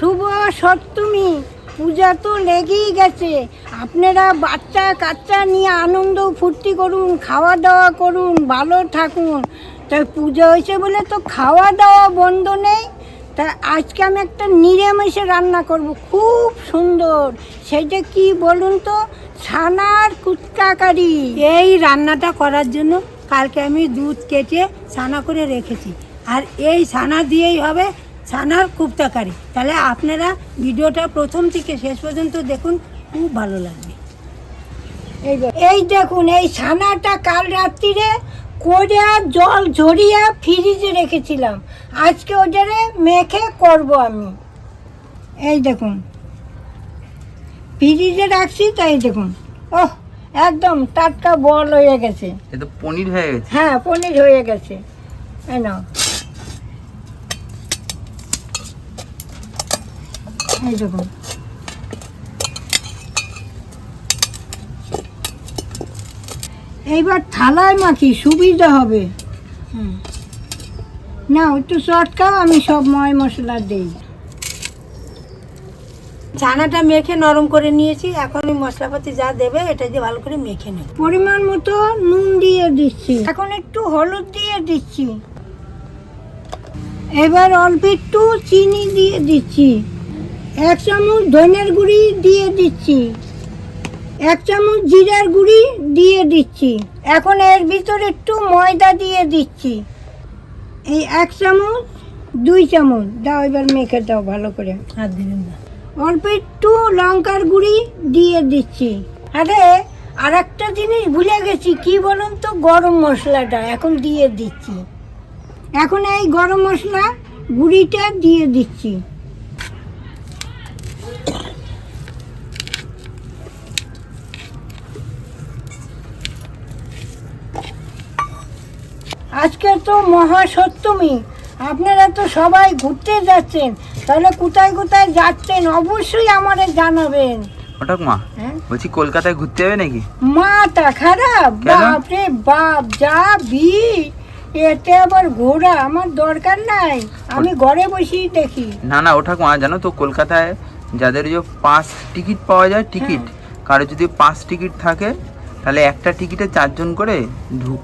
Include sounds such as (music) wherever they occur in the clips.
শুভ সপ্তমী। পূজা তো লেগেই গেছে। আপনারা বাচ্চা কাচ্চা নিয়ে আনন্দ ফুর্তি করুন খাওয়া দাওয়া করুন, ভালো থাকুন। তাই পুজো হয়েছে বলে তো খাওয়া দাওয়া বন্ধ নেই। তা আজকে আমি একটা নিরামিষে রান্না করব, খুব সুন্দর। সেটা কি বলুন তো? ছানার কুচকাকারি এই রান্নাটা করার জন্য কালকে আমি দুধ কেটে ছানা করে রেখেছি। আর এই ছানা দিয়েই হবে ছানার কুপ্তাকারি। তাহলে আপনারা ভিডিওটা প্রথম থেকে শেষ পর্যন্ত দেখুন খুব ভালো লাগবে। এই দেখুন এই ছানাটা কাল রাত্রিরে করে জল ঝরিয়ে ফ্রিজে রেখেছিলাম। আজকে ওটারে মেখে করব আমি। এই দেখুন। ফ্রিজে রাখছি তাই দেখুন। ওহ একদম টাটকা বল হয়ে গেছে। পনির হয়ে গেছে? হ্যাঁ পনির হয়ে গেছে। এই নাও। এই দেখুন এইবার থালায় মাখি সুবিধা হবে। হুম। না একটু চটকাও আমি সব ময় মশলা দিই। ছানাটা মেখে নরম করে নিয়েছি এখন এই মশলাপাতি যা দেবে এটা দিয়ে ভালো করে মেখে নেব। পরিমাণ মতো নুন দিয়ে দিচ্ছি। এখন একটু হলুদ দিয়ে দিচ্ছি। এবার অল্প একটু চিনি দিয়ে দিচ্ছি। এক চামচ ধনের গুঁড়ি দিয়ে দিচ্ছি। এক চামচ জিরার গুঁড়ি দিয়ে দিচ্ছি। এখন এর ভিতরে একটু ময়দা দিয়ে দিচ্ছি। এই এক চামচ দুই চামচ। দাও এবার মেখে দাও ভালো করে। হাত দিবেন না। অল্প একটু লঙ্কার গুঁড়ি দিয়ে দিচ্ছি। আরে আর একটা জিনিস ভুলে গেছি। কি বলুন তো গরম মশলাটা? এখন দিয়ে দিচ্ছি। এখন এই গরম মশলা গুঁড়িটা দিয়ে দিচ্ছি। আজকে তো মহাসপ্তমী। আপনারা তো সবাই ঘুরতে যাচ্ছেন। তাহলে কোথায় কোথায় যাচ্ছেন অবশ্যই আমাদের জানাবেন। ওটাক মা হ্যাঁ? বলছি কলকাতায় ঘুরতে যাবে নাকি? মাথা খারাপ? বাপরে বাপ যা ভিড় এতে আবার ঘোরা আমার দরকার নাই। আমি ঘরে বসেই দেখি। না না ওঠাক মা জানো তো কলকাতায় যাদের যে পাঁচ টিকিট পাওয়া যায় টিকিট কারও যদি পাঁচ টিকিট থাকে তাহলে একটা টিকিটে চারজন করে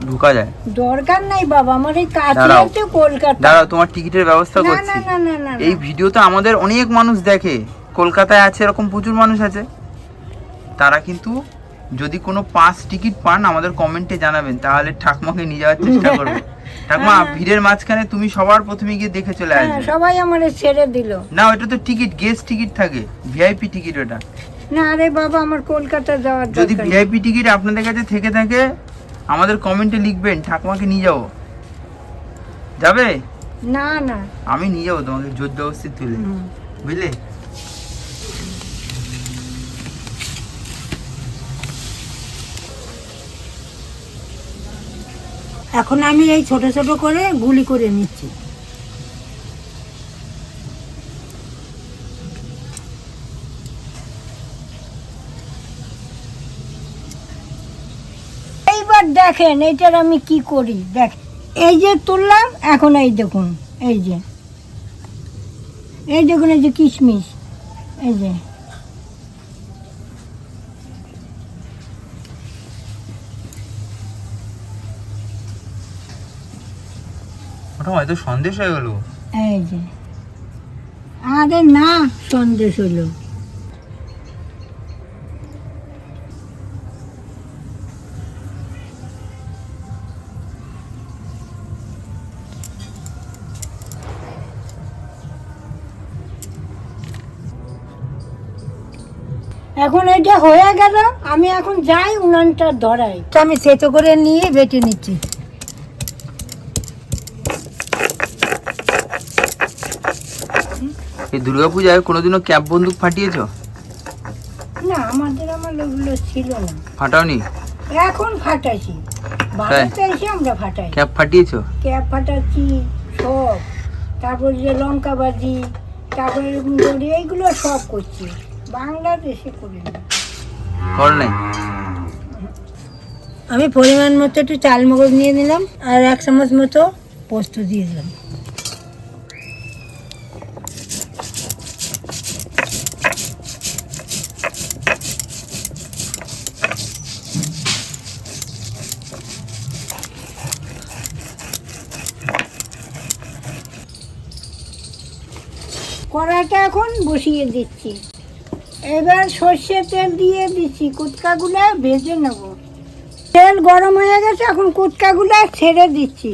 ঢুকা যায়। দরকার নাই বাবা আমার এই কাছে। আছে কলকাতা। দাঁড়াও তোমার টিকিটের ব্যবস্থা করছি না না না না এই ভিডিও তো আমাদের অনেক মানুষ দেখে। কলকাতায় আছে এরকম প্রচুর মানুষ আছে। তারা কিন্তু যদি কোনো পাস টিকিট পান আমাদের কমেন্টে জানাবেন তাহলে ঠাকমাকে নিয়ে যাওয়ার চেষ্টা করব। (laughs) ঠাকমা ভিড়ের মাঝখানে তুমি সবার প্রথমে গিয়ে দেখে চলে হ্যাঁ, আসবে। সবাই আমার ছেড়ে দিল। না ওটা তো টিকিট গেস্ট টিকিট থাকে। ভিআইপি টিকিট ওটা। না আরে বাবা আমার কলকাতা যাওয়ার যদি ভিআইপি টিকিট আপনাদের কাছে থেকে থাকে আমাদের কমেন্টে লিখবেন ঠাকুমাকে নিয়ে যাব। যাবে? না না। আমি নিয়ে যাব তোমাকে জোর জবস্তি তুলে। বুঝলে? এখন আমি এই ছোট ছোট করে গুলি করে নিচ্ছি এইবার দেখেন এইটার আমি কি করি? দেখ এই যে তুললাম এখন এই দেখুন এই যে। এই দেখুন এই যে কিশমিশ এই যে। ওটা হয়তো সন্দেশ হয়ে গেল। এই যে। আরে না সন্দেশ হলো। এখন এটা হয়ে গেল আমি এখন যাই উনানটা ধরাই। তো আমি সেতো করে নিয়ে বেটে নিচ্ছি। এই দুর্গাপূজায় কোনোদিনও ক্যাব বন্দুক ফাটিয়েছো? না আমাদের আমার ওগুলো ছিল না। ফাটাওনি? এখন ফাটাইছি। বাড়িতে এসে আমরা ফাটাই। ক্যাব ফাটিয়েছো? ক্যাপ ফাটাচ্ছি সব। তারপর যে লঙ্কা বাজি তারপরে এইগুলো সব করছি। বাংলাদেশে আমি পরিমাণ মতো একটু চাল মগজ নিয়ে নিলাম আর এক চামচ মতো পোস্ত দিয়ে দিলাম। কড়াইটা এখন বসিয়ে দিচ্ছি। এবার সর্ষে তেল দিয়ে দিচ্ছি। কুটকাগুলো ভেজে নেব। তেল গরম হয়ে গেছে এখন কুটকাগুলো ছেড়ে দিচ্ছি।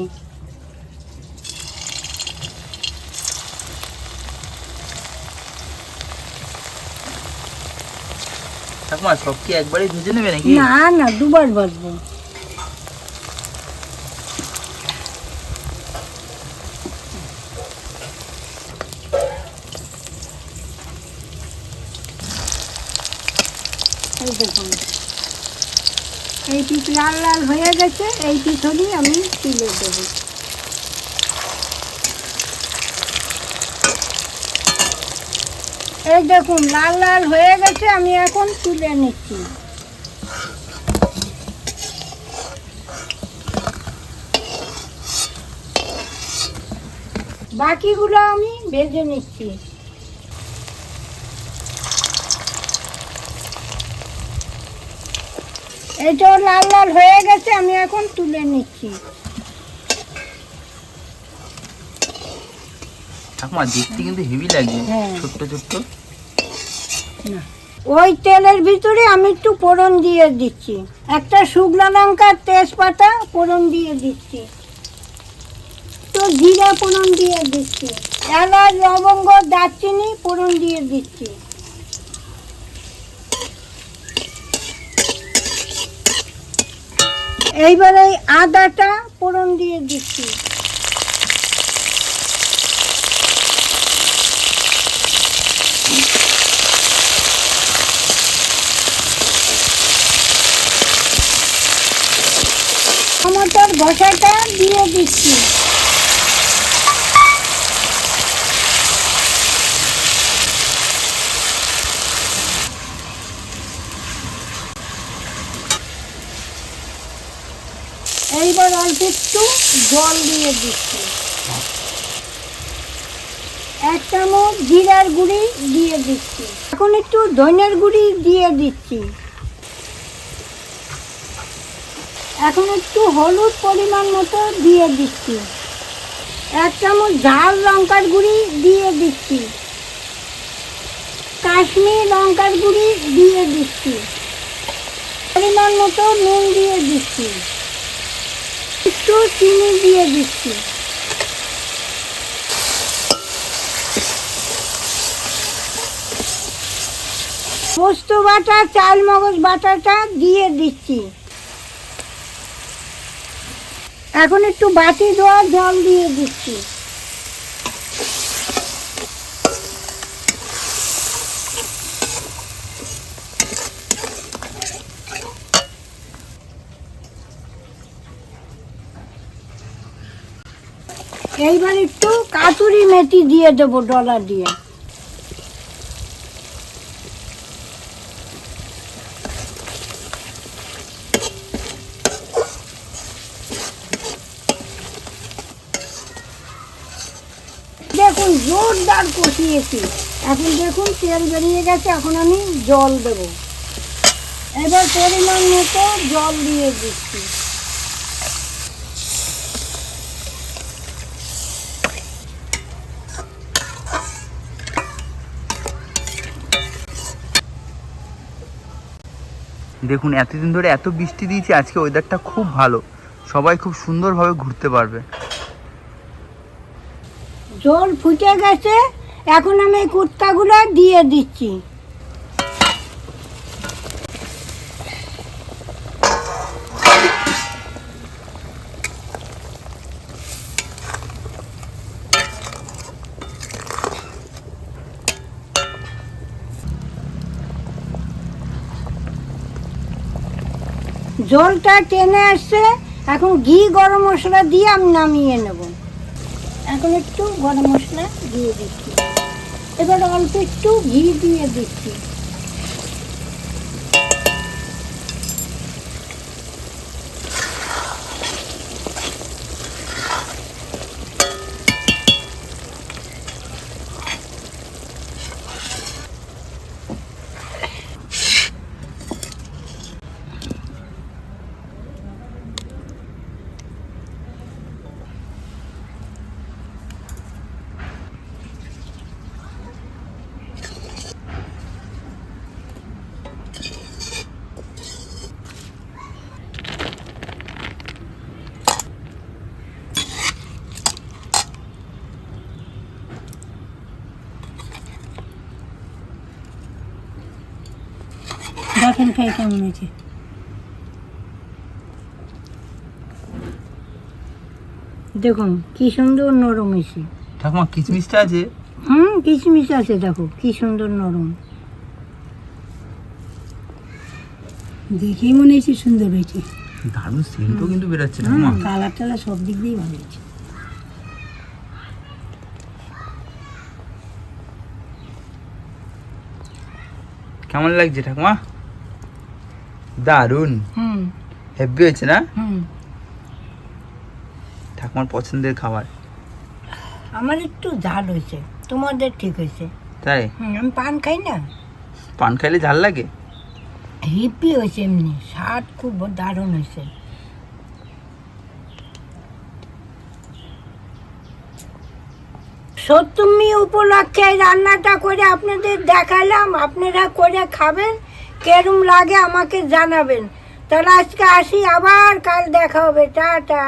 ঠাকুমা সব কি একবারই ভেজে নেবে নাকি? না না দুবার বাজবো দেখুন এই পিঠ লাল লাল হয়ে গেছে, এই পিঠলি আমি তুলে দেবো। এই দেখুন, লাল লাল হয়ে গেছে, আমি এখন তুলে নিচ্ছি। বাকিগুলো আমি ভেজে নিচ্ছি। এটাও লাল লাল হয়ে গেছে আমি এখন তুলে নিচ্ছি। ঠাকুমা দেখতে কিন্তু হেভি লাগছে। হ্যাঁ। ছোট্ট ছোট্ট। ওই তেলের ভিতরে আমি একটু ফোড়ন দিয়ে দিচ্ছি। একটা শুকনো লঙ্কার তেজপাতা ফোড়ন দিয়ে দিচ্ছি। তো জিরা ফোড়ন দিয়ে দিচ্ছি। এলাচ লবঙ্গ দারচিনি ফোড়ন দিয়ে দিচ্ছি। এইবারে এই আদাটা ফোড়ন দিয়ে দিচ্ছি। টমেটোর ঘষাটা দিয়ে দিচ্ছি। এইবার অল্প একটু জল দিয়ে দিচ্ছি। এক চামচ জিরার গুঁড়ি দিয়ে দিচ্ছি। এখন একটু ধনের গুঁড়ি দিয়ে দিচ্ছি। এখন একটু হলুদ পরিমাণ মতো দিয়ে দিচ্ছি। এক চামচ ঝাল লঙ্কার গুঁড়ি দিয়ে দিচ্ছি। কাশ্মীর লঙ্কার গুঁড়ি দিয়ে দিচ্ছি। পরিমাণ মতো নুন দিয়ে দিচ্ছি। একটু চিনি দিয়ে দিচ্ছি। পোস্ত বাটা চাল মগজ বাটাটা দিয়ে দিচ্ছি। এখন একটু বাটি দেওয়ার জল দিয়ে দিচ্ছি। এইবার একটু কাতুরি মেথি দিয়ে দেবো ডলার দিয়ে। দেখুন, জোরদার কষিয়েছি। এখন দেখুন, তেল বেরিয়ে গেছে, এখন আমি জল দেব। এবার পরিমাণ মতো জল দিয়ে দিচ্ছি। দেখুন, এতদিন ধরে এত বৃষ্টি দিয়েছে, আজকে ওয়েদারটা খুব ভালো। সবাই খুব সুন্দরভাবে ঘুরতে পারবে। জল ফুটে গেছে, এখন আমি কুর্তাগুলো দিয়ে দিচ্ছি। জলটা টেনে আসছে, এখন ঘি গরম মশলা দিয়ে আমি নামিয়ে নেব। এখন একটু গরম মশলা দিয়ে দিচ্ছি। এবার অল্প একটু ঘি দিয়ে দিচ্ছি। দেখেন খেয়ে কেমন হয়েছে? দেখুন কি সুন্দর নরম হয়েছে। ঠাকুমা কিচমিচটা আছে? হুম কিশমিশ আছে দেখো কি সুন্দর নরম। দেখেই মনে হয়েছে সুন্দর হয়েছে। দারুণ সেন্টও কিন্তু বেরোচ্ছে ঠাকুমা। কালার টালার সব দিক দিয়েই ভালো হয়েছে। কেমন লাগছে ঠাকুমা? দারুণ। হুম। হেভি হয়েছে না? ঠাকুমার পছন্দের খাবার। আমার একটু ঝাল হয়েছে। তোমাদের ঠিক হয়েছে? তাই? আমি পান খাই না? পান খাইলে ঝাল লাগে? হিপি হয়েছে এমনি। স্বাদ খুব দারুণ হয়েছে। সপ্তমী উপলক্ষে রান্নাটা করে আপনাদের দেখালাম। আপনারা করে খাবেন। কেরম লাগে আমাকে জানাবেন। তাহলে আজকে আসি আবার কাল দেখা হবে। টাটা।